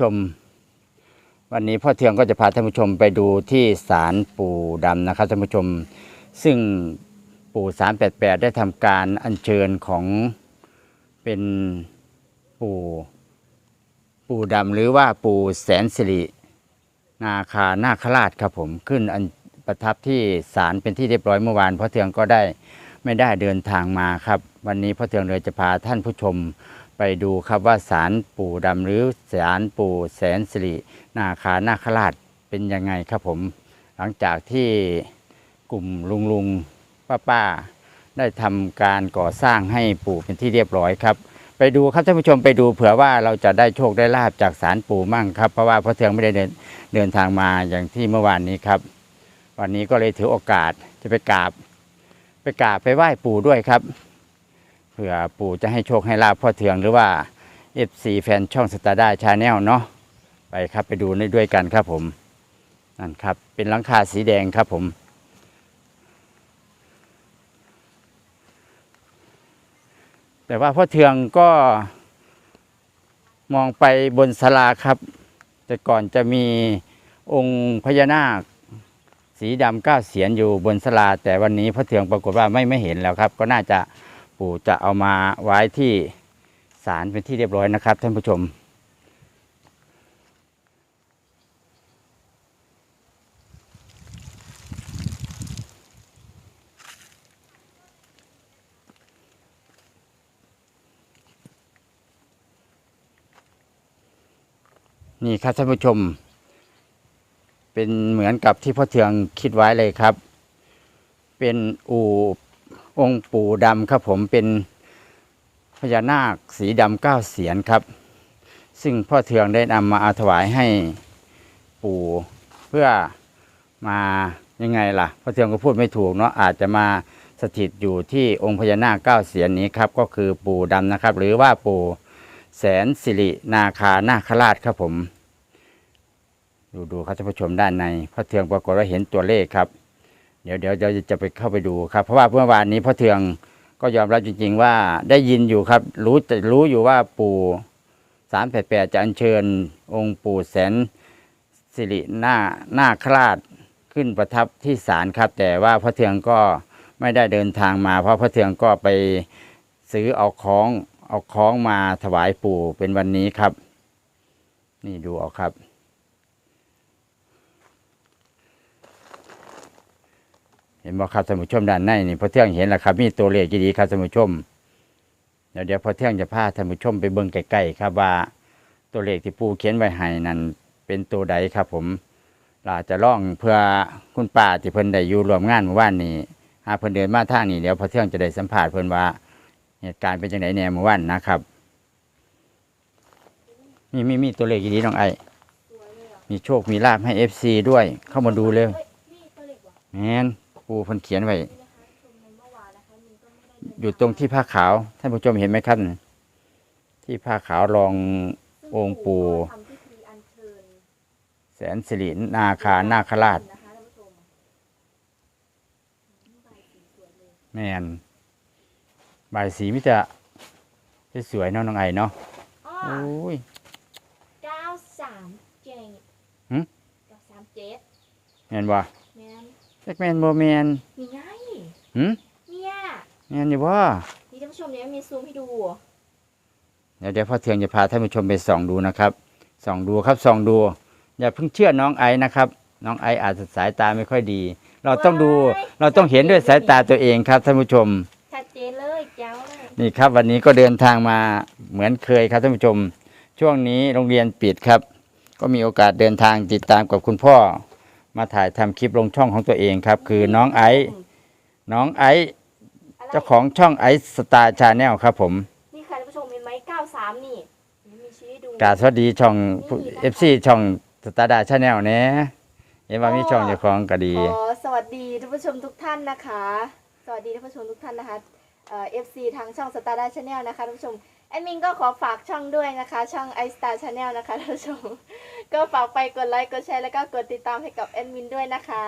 ชม วันนี้พ่อเทืองก็จะพาท่านผู้ชมไปดูที่ศาลปู่ดำนะครับท่านผู้ชม ซึ่งปู่สามแปดแปดได้ทำการอัญเชิญของเป็นปู่ปู่ดำหรือว่าปู่แสนสิรินาคานาคราชครับผมขึ้นอันประทับที่ศาลเป็นที่เรียบร้อยเมื่อวานพ่อเทืองก็ได้ไม่ได้เดินทางมาครับ วันนี้พ่อเทืองเลยจะพาท่านผู้ชม ไปดูครับว่าศาลปู่ดำหรือศาลปู่แสนสิรินาคานาคราชเป็นยังไงครับผม หลังจากที่กลุ่มลุงลุงป้าป้าได้ทำการก่อสร้างให้ปู่เป็นที่เรียบร้อยครับ ไปดูครับท่านผู้ชมไปดูเผื่อว่าเราจะได้โชคได้ลาบจากศาลปู่มั่งครับเพราะว่าพ่อเทืองไม่ได้เดินเดินทางมาอย่างที่เมื่อวานนี้ครับ วันนี้ก็เลยถือโอกาสจะไปกราบ ไปกราบไปไหว้ปู่ด้วยครับ ผื่อปู่จะให้โชคให้ลาบพ่อเทืองหรือว่า FC แฟนช่องสตาร์ด้าชาแนลเนาะไปครับไปดูด้วยกันครับผมนั่นครับ เป็นหลังคาสีแดงครับผม แต่ว่าพ่อเทืองก็มองไปบนศาลาครับ แต่ก่อนจะมีองค์พญานาค สีดำก้าเสียนอยู่บนศาลา แต่วันนี้พ่อเทืองปรากฏว่าไม่ไม่เห็นแล้วครับ ก็น่าจะ ปู่จะเอามาไว้ที่ศาลเป็นที่เรียบร้อยนะครับ ท่านผู้ชม นี่ครับท่านผู้ชม เป็นเหมือนกับที่พ่อเทืองคิดไว้เลยครับ เป็นอู่ องค์ปู่ดำครับผมเป็นพญานาคสีดำเก้าเสียนครับ ซึ่งพ่อเทืองได้นำมาอาถวายให้ปู่เพื่อมายังไงล่ะพ่อเทืองก็พูดไม่ถูกเนาะอาจจะมาสถิตอยู่ที่องค์พญานาคเก้าเสียนนี้ครับ ก็คือปู่ดำนะครับ หรือว่าปู่แสนสิรินาคานาคราชครับผม ดูดูครับท่านผู้ชมด้านในพ่อเทืองปรากฏว่าเห็นตัวเลขครับ เดี๋ยวเดี๋ยวเราจะไปเข้าไปดูครับ เพราะว่าเมื่อวานนี้พ่อเทืองก็ยอมรับจริง ๆ ว่าได้ยินอยู่ครับ รู้แต่รู้อยู่ว่าปู่สามแปดแปดจะอัญเชิญองค์ปู่แสนสิรินาหน้าคราชขึ้นประทับที่ศาลครับ แต่ว่าพ่อเทืองก็ไม่ได้เดินทางมา เพราะพ่อเทืองก็ไปซื้อเอาของเอาคล้องมาถวายปู่เป็นวันนี้ครับ นี่ดูเอาครับ ห็นบ่ครับท่านผู้ชมด้านในนี่พอเที่ยงเห็นแล้วครับมีตัวเลขดีๆครับท่านผู้ชมเดี๋ยวเดี๋ยวพอเที่ยงจะพาท่านผู้ชมไปเบิ่งใกล้ๆครับว่า ตัวเลขที่ปู่เขียนไว้ให้นั้นเป็นตัวใดครับ ผมเราจะล่องเพื่อคุณป้าที่เพิ่นได้อยู่รวมงานเมื่อวานนี้หาเพิ่นเดินมาทางนี้เดี๋ยวพอเที่ยงจะได้สัมภาษณ์เพิ่นว่า เหตุการณ์เป็นจังไดแหน่เมื่อวานนะครับมีมีมีตัวเลขดีๆน้องไอมีโชคมีลาบให้เอฟซีด้วยเข้ามาดูเร็วแมน ปูเพันเขียนไว้อยู่ตรงที่ผ้าขาว ท่านผู้ชมเห็นไหมครับ ที่ผ้าขาวรององค์ปู่แสนสิรินาคานาคราชแมนบายสีมิจะสวยๆเนาะน้องไอเนาะอ้อโอ้ยเก้าสามเจ็ดหึเก้าสามเจ็ดแมนบ่แมนแจ็คแมนโบแมนมีไงหืมเนี่ยแมนอยู่บ่นี่ท่านผู้ชมเนี่ยมีซูมให้ดูเดี๋ยวเดี๋ยวพ่อเทืองจะพาท่านผู้ชมไปส่องดูนะครับส่องดูครับส่องดู อย่าเพิ่งเชื่อน้องไอนะครับ น้องไออาจจะสายตาไม่ค่อยดี เราต้องดูเราต้องเห็นด้วยสายตาตัวเองครับท่านผู้ชมชัดเจนเลยแจ๋วเลยนี่ครับ วันนี้ก็เดินทางมาเหมือนเคยครับท่านผู้ชม ช่วงนี้โรงเรียนปิดครับ ก็มีโอกาสเดินทางติดตามกับคุณพ่อ มาถ่ายทำคลิปลงช่องของตัวเองครับ คือน้องไอซ์น้องไอซ์อะไรเจ้าของช่องไอซ์สตาร์ชาแนลครับผมนี่ค่ะท่านผู้ชมเห็นไหมเก้าสามนี่มีชี้ให้ดู กราบสวัสดีช่องเอฟซีช่องสตาร์ดาชาแนลเนี่ยเห็นว่ามีช่องเจ้าของก็ดี ขอสวัสดีท่านผู้ชมทุกท่านนะคะ สวัสดีท่านผู้ชมทุกท่านนะคะเอ่อฟซีทางช่องสตาร์ดาชาแนลนะคะท่านผู้ชม แอดมินก็ขอฝากช่องด้วยนะคะ ช่อง i Star Channel นะคะท่านผู้ชม ก็ฝากไปกดไลค์กดแชร์แล้วก็กดติดตามให้กับแอดมินด้วยนะคะ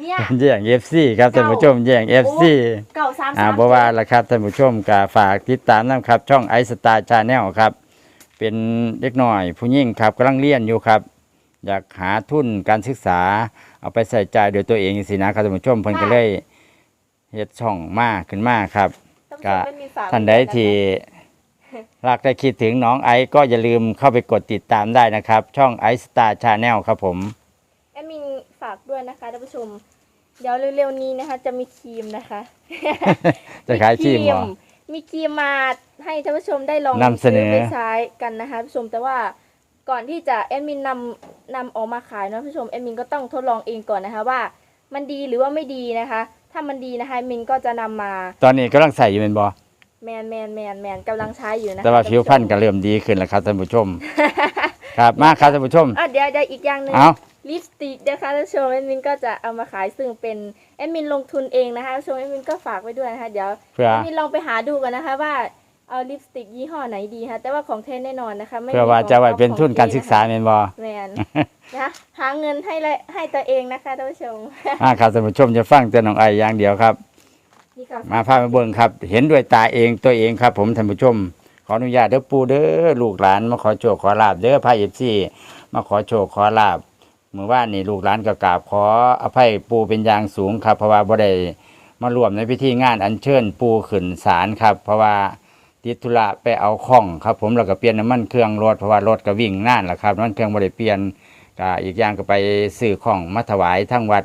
เนี่ย แย่งเอฟซีครับท่านผู้ชมแย่งเอฟซีเก่าสามอ่าสามบ่ว่าละครับท่านผู้ชมก็ฝากติดตามนะครับ ช่องไอสตาร์ชาแนลครับ เปเป็นเด็กน้อยผู้หญิงครับกำลังเรียนอยู่ครับ อยากหาทุนการศึกษา เอาไปใส่ใจายโดยตัวเองสินะครับท่านผู้ชมเพิ่นก็เลยเฮ็ดช่องมากขึ้นมาครับท่านผู้ช ก็มไม่มีฝากท่านใดที่รักได้คิดถึงน้องไอซ์ก็อย่าลืมเข้าไปกดติดตามได้นะครับ ช่องไอซ์สตาร์ชาแนลครับผมแอดมินฝากด้วยนะคะท่านผู้ชม เดี๋ยวเร็วๆนี้นะคะ จะมีครีมนะคะ จะขายชีมเหรอมีครีมมาให้ท่านผู้ชมได้ลองนำเสนอซื้ไปใช้กันนะคะท่านผู้ชมแต่ว่าก่อนที่จะแอดมินนำนำออกมาขายเนาะท่านผู้ชมแอดมินก็ต้องทดลองเองก่อนนะคะว่า มันดีหรือว่าไม่ดีนะคะ ถ้ามันดีนะคะแอดมินก็จะนำมาตอนนี้กำลังใส่อยู่เป็นบอแมนแมนแมนแมนกำลังใช้อยู่นะคะแต่ว่าผิวพรรณก็ท่านผู้ชมเริ่มดีขึ้นแล้วครับท่านผู้ชม ครับมาครับท่านผู้ชม อะเดี๋ยวเดี๋ยวอีกอย่างหนึ่ง เอา ลิปสติกนะคะท่านผู้ชมแอดมินก็จะเอามาขายซึ่งเป็นแอดมินลงทุนเองนะคะท่านผู้ชมแอดมินก็ฝากไว้ด้วยนะคะเดี๋ยวเพื่อ แอดมินลองไปหาดูกันนะคะว่า เอาลิปสติกยี่ห้อไหนดีคะแต่ว่าของเทนแน่นอนนะคะไม่มีเพื่อว่าจะไว้เป็นทุนการศึกษาของเป็นบอเทนะคะแมนนะคะหาเงินให้เลยให้ตัวเองนะคะท่านผู้ชมมาครับท่านผู้ชมจะฟังแต่น้องไออย่างเดียวครับ นี่ก็มาพามาเบิ่งครับ เห็นด้วยตาเองตัวเองครับ ผมท่านผู้ชม ขออนุญาตเด้อปูเด้อลูกหลานมาขอโชคขอลาบเด้อพายเอฟซีมาขอโชคขอลาบเมื่อว่านนี่ลูกหลานก็กราบขออภัยปูเป็นอย่างสูงครับ เพราะว่าบ่ได้มารวมในพิธีงานอัญเชิญปูขึ้นศาลครับ เพราะว่า ติดธุระไปเอาข้องครับผมแล้วก็เปลี่ยนน้ำมันเครื่องรถเพราะว่ารถก็วิ่งนานแหละครับน้ำมันเครื่องบ่ได้เปลี่ยนก็อีกอย่างก็ไปซื้อของมาถวายทั้งวัด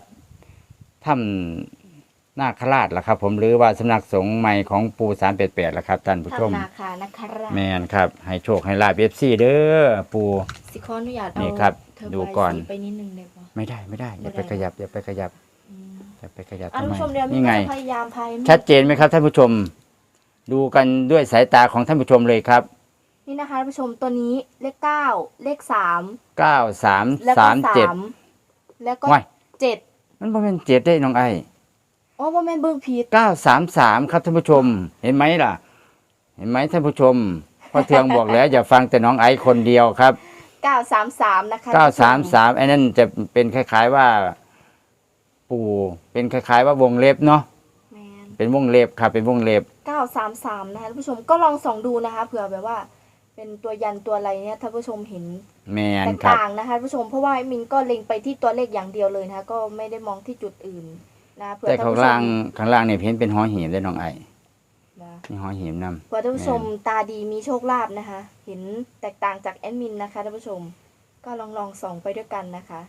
ถ้ำนาคราชล่ะครับ ผมหรือว่าสำนักสงฆ์ใหม่ของปูสามแปดแปดล่ะครับท่านผู้ชมทำนาคานะคะแมนครับ ให้โชคให้ลาบเอฟซีเด้อปูสิขออนุญาตเอานี่ครับเทอร์ไบดูก่อนสีไปนิดนึงได้ปะ ไม่ได้ไม่ได้ อย่าไปไม่ได้ ขยับอย่าไปขยับอืมอย่าไปขยับอะทำท่านไมผู้ชมเดี๋ยวมินี่นไงจะพยายามพายชัดเจนไหมครับท่านผู้ชม ดูกันด้วยสายตาของท่านผู้ชมเลยครับ นี่นะคะท่านผู้ชมตัวนี้เลขเก้าเลขสามเก้าสามแล้วก็สามเจ็ด สามแล้วก็ว้าย เจ็ดมันบ่เป็นเจ็ดได้น้องไออ๋อว่าแม่นเบิ้งผิดเก้าสามสามครับท่านผู้ชม เห็นไหมล่ะ เห็นไหมท่านผู้ชมพ่อเทืองบอกแล้วอย่าฟังแต่น้องไอคนเดียวครับ เก้าสามสามนะคะเก้าท่สานมผู้ชสามไอ้นั่นจะเป็นคล้าย ๆว่า ปู่เป็นคล้าย ๆ ว่าวงเล็บเนาะแมน เป็นวงเล็บครับเป็นวงเล็บเก้าสามสามนะคะท่านผู้ชมก็ลองส่องดูนะคะเผื่อแบบว่า เป็นตัวยันตัวอะไรเนี่ยท่านผู้ชมเห็นแมนแตกครับ ต่างนะคะท่านผู้ชมเพราะว่ามินก็เล็งไปที่ตัวเลขอย่างเดียวเลยนะคะก็ไม่ได้มองที่จุดอื่นนะเผื่อแต่ท่านข้างผู้ชล่างมข้างล่างเนี่ยเพ้นเป็นหอหีบได้น้องไอ้นะนี่หอหีบนำ เผื่อท่านผู้ชมแม่นตาดีมีโชคลาภนะคะ เห็นแตกต่างจากแอดมินนะคะท่านผู้ชมก็ลองลองส่องไปด้วยกันนะคะ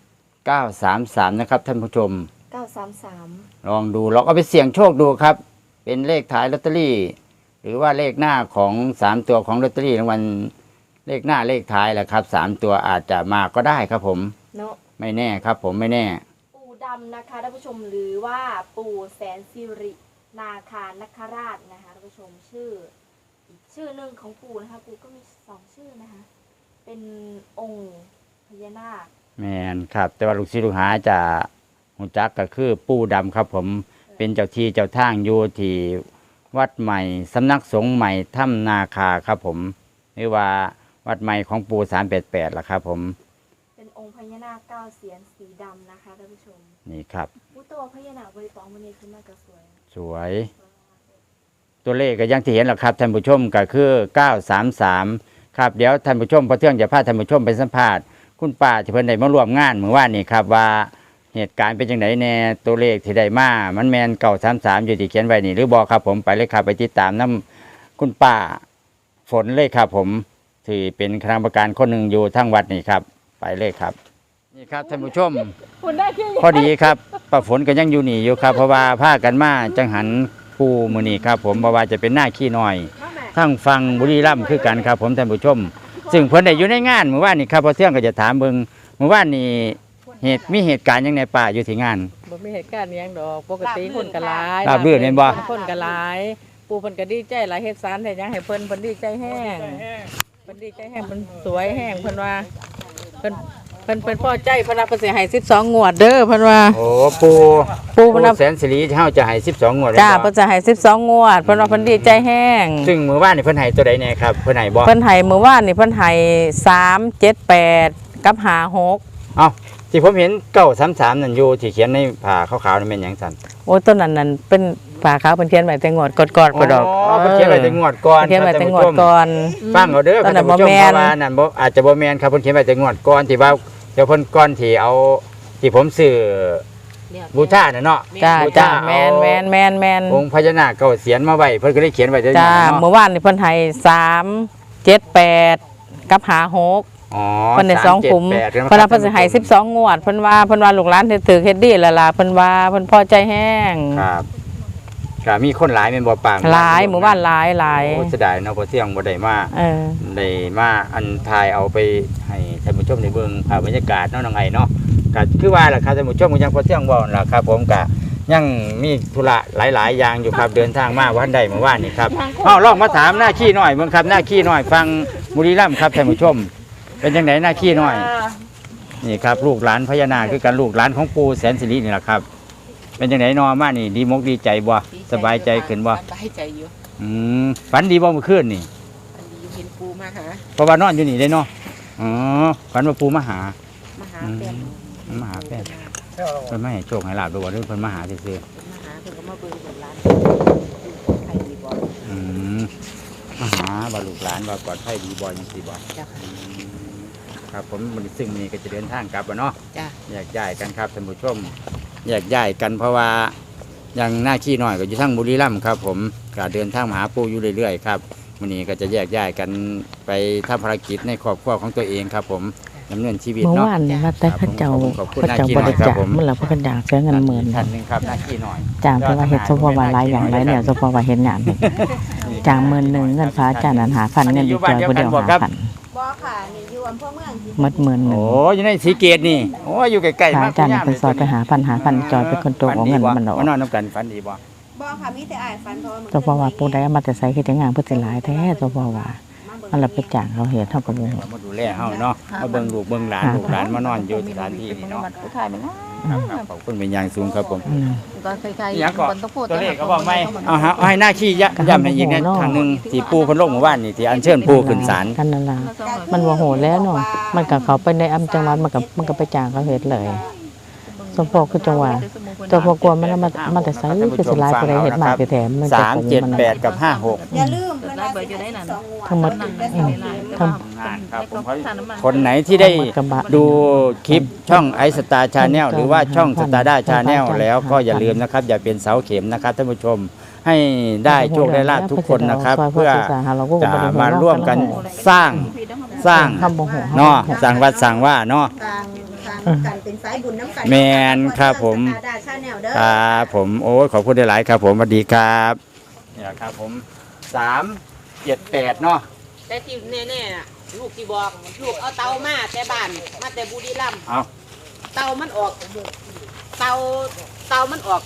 เก้าสามสามนะครับท่านผู้ชม 933ลองดูลองเอาไปเสี่ยงโชคดูครับ เป็นเลขท้ายลอตเตอรี่ หรือว่าเลขหน้าของสามตัวของลอตเตอรี่รางวัลเลขหน้าเลขท้ายแหละครับสามตัวอาจจะมาก็ได้ครับผมเนาะไม่แน่ครับ ผมไม่แน่ ปู่ดำนะคะท่านผู้ชมหรือว่าปู่แสนสิรินาคานคราชนะคะท่านผู้ชมชื่อ อีกชื่อหนึ่งของปู่นะคะปู่ก็มีสองชื่อนะคะ เป็นองค์พญานาคแมนครับ แต่ว่าลูกศิษย์ลูกหาจะ หูจักก็คือปู่ดำครับ ผมเป็นเจ้าที่เจ้าทางอยู่ที่วัดใหม่สำนักสงฆ์ใหม่ถ้ำนาคาครับผมหรือว่าวัดใหม่ของปู่สามแปดแปดละครับ ผม เป็นองค์พญานาคเก้าเสียนสีดำนะคะท่านผู้ชมนี่ครับผู้ตัวพญานาคบริปองวันนี้ขึ้นมากระสวย สวย ตัวเลขก็อยังที่เห็นแหละครับท่านผู้ชมก็คือ 933 ครับเดี๋ยวท่านผู้ชมพอเที่ยงจะพาท่านผู้ชมไปสัมภาษณ์คุณป้าที่เพิ่นได้มาร่วมงานเมื่อวานนี้ครับว่า เหตุการณ์เป็นจังไดแน่ตัวเลขที่ได้มา มันแมนเก่าสามสามอยู่ที่เขียนไว้นี่ หรือบอกครับผมไปเลยครับไปติดตามน้ำคุณป้าฝนเลยครับผมที่เป็นคณะกรรมการคนหนึ่งอยู่ทั้งวัดนี่ครับ ไปเลยครับ นี่ครับท่านผู้ชมคุณได้ขึ้นพอดีครับป้าฝนก็ยังอยู่นี่อยู่ครับ เพราะว่าผ้ากันมาจังหันปูมือนี่ครับ ผมเพราะว่าจะเป็นหน้าขี้น้อยมาแม่ทั้งฟังบุรีรัมย์คือกันครับ ผมท่านผู้ชม ซึ่งเพิ่นได้อยู่ในงานเมื่อวานนี้ครับพอเที่ยงก็จะถามเบิ่งเมื่อวานนี้ เหตุมีเหตุการณ์หยังในป่าอยู่ที่งาน บ่มีเหตุการณ์หยังดอกปกติคนก็หลายราบรื่นแม่นบ่ คนก็หลายปู่เพิ่นก็ดีใจหลายเฮ็ดสารเฮ็ดหยังให้เพิ่นเพิ่นดีใจแห้งเพิ่นดีใจแห้งเพิ่นสวยแห้งเพิ่นว่าเพิ่นเพิ่นเพิ่นพอใจเพิ่นรับเพิ่นสิให้12งวดเด้อเพิ่นว่า โอ้ปูปู่ปูเพิ่นรับแสนสิริเฮาจะให้12งวดเลยจ้าบ่เพิ่นจะให้12งวดเพิ่นว่าเพิ่นดีใจแห้งซึ่งเมื่อวานนี่เพิ่นให้ตัวใดแน่ครับเพิ่นให้บ่เพิ่นให้มื้อวานนี่เพิ่นให้3 7 8กับ56 เอ้า ที่ผมเห็นเก้าสามสามนั่นอยู่ที่เขียนในผ้าขาวๆนี่แม่นหยังสั่นโอ้ยต้นนั้นนั่นเป็นฝาขาวเพิ่นเขียนไว้แต่งวดกอดๆบ่ดอกอ๋อเพิ่นเขียนไว้แต่งวดก่อนเพิ่นเขียนไว้แต่งวดครับก่อนฟังเอาเด้อตอนนั้นท่าผู้ชบ่แม่นเพราะว่านั่นบ่อาจจะบ่แม่นครับเพิ่นเขียนไว้แต่งวดก่อนที่ว่าเดี๋ยวเพิ่นก่อนที่เอาที่ผมซื้อบูชาน่ะเนาะจ้าบูจ้าชแม่นแม่นแม่นแม่นองค์พญานาคเก้าเสียนมาไว้เพิ่นก็เลยเขียนไว้แต่จ้าเนาะเมื่อวานนี่เพิ่นให้3 7 8กับหาหก อ๋อเพิ่นได้สองขุม3 7 8เพิ่นว่าเพิ่นสิให้12 งวดเพิ่นว่าเพิ่นว่าลูกหลานเฮ็ดถือเฮ็ดดีแล้วล่ะเพิ่นว่าเพิ่นพอใจแห้งครับก็มีคนหลายแม่นบ่ปางหลายหมู่บ้านหลายหลายโอ้เสียดายเนาะบ่เที่ยงบ่ได้มาเออได้มาอันทายเอาไปให้ท่านผู้ชมได้เบิ่งภาพบรรยากาศเนาะน้องไอ้เนาะก็คือว่าล่ะครับท่านผู้ชมก็ยังพอเที่ยงเว้านั่นล่ะครับผมก็ยังมีธุระหลาย ๆ อย่างอยู่ครับเดินทางมาวันใดเมื่อวานนี่ครับเอ้าลองมาถามหน้าขี้หน่อยเบิ่งครับหน้าขี้หน่อยฟังบุรีรัมย์ครับท่านผู้ชม เป็นจังไดหน้าขี้หน่อย นี่ครับ ลูกหลานพญานาคคือกันลูกหลานของปู่แสนสิรินี่แหละครับ เป็นจังไดนอมานี่ ดีมกดีใจบ่สบายใจขึ้นบ่สบายใจอยู่อืมฝันดีบ่เมื่อคืนนี่อันนี้เห็นปูมาหาเพราะว่านอนอยู่นี่ได้เนาะอ๋อฝันว่าปู่มาหามาหาอืมแฟนมาหาแฟนเพิ่นมาให้โชคให้ลาบด้วยว่าเพิ่นมาหาซื่อมาหาเพิ่นก็มาเบิ่งเพิ่นร้านใครดีบ่ๆอืมมาหาว่าลูกหลานว่าปลอดภัยดีบ่จังซี่บ่จ้ะอืม ครับผมมื้อนี้ซึ่งมื้อนี้ก็จะเดินทางกลับแล้วเนาะจ้ะแยกย้ายกันครับท่านผู้ชมแยกย้ายกันเพราะว่ายังหน้าขี้น้อยก็อยู่ทั้งบุรีรัมย์ครับ ผมก็เดินทางมาหาปู่อยู่เรื่อยๆครับวันนี้ก็จะแยกย้ายกันไปทำภารกิจในครอบครัวของตัวเองครับ ผมดำเนินชีวิตเมื่อเนาะ วานนี่ว่าแต่เขาเจ้าขอบคุณเขาเจ้าขอบคุณบริจาคครับผมมันละเพิ่นอยากเสียเงินหมื่นท่านหนึ่งครับหน้าขี้น้อยจ้างเพิ่นว่าเฮ็ดเฉพาะว่าหลายอย่างหลายเนี่ยเฉพาะว่าเฮ็ดงานนี่จ้างหมื่นหนึงเงินฟ้าจ้างนั้นหาพันเงินดีจอยบ่ได้เอาหาพัน บ่ค่ะนี่อยู่อำเภอเมืองหมดหมื่นหนึโอ้งอยู่ในสีเกตนี่โอ้อยู่ใกล้ๆฟ้ามากจ้างนั้นเพิ่นซอยไปหาพันหาพันจอยเป็นคนโตเอาเงินมันดอกมานอนน้ำกันฝันดีบ่บ่ค่ะมีแต่อ้ายฝันเพราะว่าเฉพาะว่าผู้ใดเอามาแต่ใส่เฮ็ดแต่งานเพิ่นสิหลายแท้เฉพาะว่า มันละไปจ้างเขาเฮ็ดเฮาก็บ่ฮู้มาดูแลเฮาเนาะมาเบิ่งลูกเบิ่งหลานลูกหลานมานอนอยู่สถานที่นี่เนาะผู้ชายมันนะครับครับขอบคุณเป็นอย่างสูงครับผมอืมก็คล้ายอีหยังก่อน คนต้องพูดตัวเลขก็บอกไม่เอาฮะเอาให้หน้าขี้ยะย้ำให้อีกนะทางหนึงที่ปูคนโลกหมู่บ้านนี่ที่อัญเชิญปูขึ้นศาลกันนั่นล่ะมันบ่โหดแล้วเนาะมันก็เข้าไปในอำจังหวัดมันก็มันก็ไปจ้างเขาเฮ็ดเลย สมพอคือจังหวะเจ้าพอกลัวมันเอามามาแต่ใส่คือสิหลายผู้ใดเฮ็ดมาแต่แถมมันจะสามเจ็ดแปดกับห้าหกอย่าลืมเพิ่นว่าสิให้สองงวดทั้งหมดอืมทั้งงานครับผมขอคนไหนที่ได้กระบะดูคลิปช่องไอสตาร์ชาแนลหรือว่าช่องสตาร์ด้าชาแนลแล้วก็อย่าลืมนะครับ อย่าเป็นเสาเข็มนะครับท่านผู้ชมให้ได้โชคได้ลาภทุกคนนะครับ เพื่อจะมาร่วมกันสร้างสร้างคำบ่โหเนาะสร้างวัดสร้างว่าเนาะ ต่างต่างกันเป็นสายบุญน้ำกันแม่นครับผมสตาร์ดาชาแนลเด้อครับผมโอ้ยขอบคุณหลายๆครับ ผมสวัสดีครับนี่แหละครับผมสามเจ็ดแปดเนาะแต่ที่แน่ๆน่ะลูกที่บอกลูกเอาเตามาแต่บ้านมาแต่บุรีรัมย์เอาเตามันออก เตาเตามันออก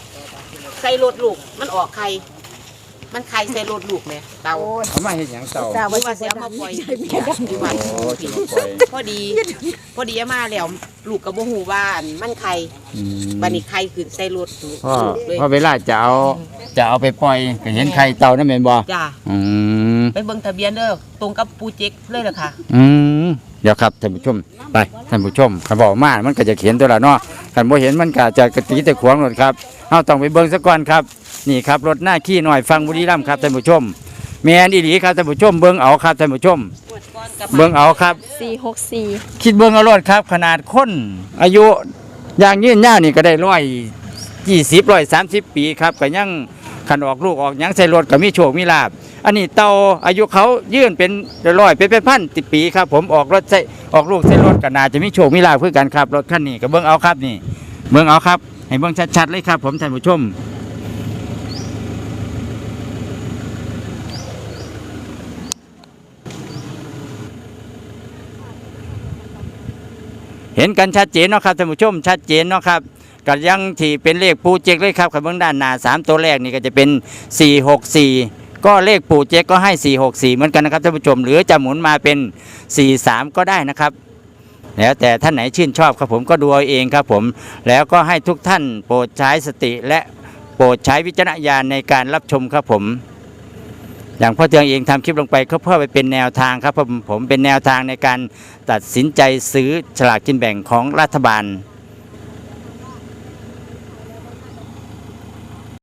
ใส่รถลูกมันออกไข่ มันไข่ใส่รถลูกไหมเตาเขามาเห็นอย่างเต่าเตาว่าเสียมาปล่อยอยู่บ้านโอ้ที่มาปล่อยพอดี พอดีเอามาแล้วลูกกับโมหูว่าอันมันไข่อืมบันนี้ไข่ขึ้นใส่รถลูกพ่อเลยพ่อเวลาจะเอาจะเอาไปปล่อยก็เห็นไข่เต่านั่นเป็นบ่จ้าอืม ไปเบิ่งทะเบียนเด้อตรงกับปูเจ๊กเลยเหรอค่ะอืมเดี๋ยวครับท่านผู้ชมไปท่านผู้ชมเขาบอกมามันก็จะเขียนตัวละเนาะคันบ่เห็นมันก็จะกระตีแต่ขวางหมดครับเฮาต้องไปเบิ่งซะก่อนครับ นี่ครับรถหน้าขี้หน่อยฟังบุรีรัมย์ครับท่านผู้ชมแม่นอีหลีครับท่านผู้ชมเบิ่งเอาครับท่านผู้ชม เบิ่งเอาครับ สี่หกสี่คิดเบิ่งเอารถครับ ขนาดคนอายุอย่างยืนยาวนี่ก็ได้ร้อยยี่สิบร้อยสามสิบปีครับก็ยังขันออกลูกออกหยังใส่รถก็มีโชคมีลาบอันนี้เตาอายุเขายืนเป็นร้อยเป็นเป็นพันติปีครับ ผมออกรถใส่ออกลูกใส่รถก็น่าจะมีโชคมีลาบเพื่อกันครับรถคันนี้ก็เบิ่งเอาครับนี่ เบิ่งเอาครับ ให้เบิ่งชัดๆเลยครับ ผมท่านผู้ชม เห็นกันชัดเจนเนาะครับท่านผู้ชมชัดเจนเนาะครับก็ยังที่เป็นเลขปูเจกเลยครับขับเบื้องด้านหน้าสามตัวแรกนี่ก็จะเป็น 464 ก็เลขปูเจกก็ให้ 464 เหมือนกันนะครับท่านผู้ชม หรือจะหมุนมาเป็น 43 ก็ได้นะครับ แล้วแต่ท่านไหนชื่นชอบครับผมก็ดูเอาเองครับผม แล้วก็ให้ทุกท่านโปรดใช้สติและโปรดใช้วิจารณญาณในการรับชมครับผม อย่างพ่อเตืองเองทำคลิปลงไปก็เพื่อไปเป็นแนวทางครับผมผมเป็นแนวทางในการตัดสินใจซื้อฉลากกินแบ่งของรัฐบาล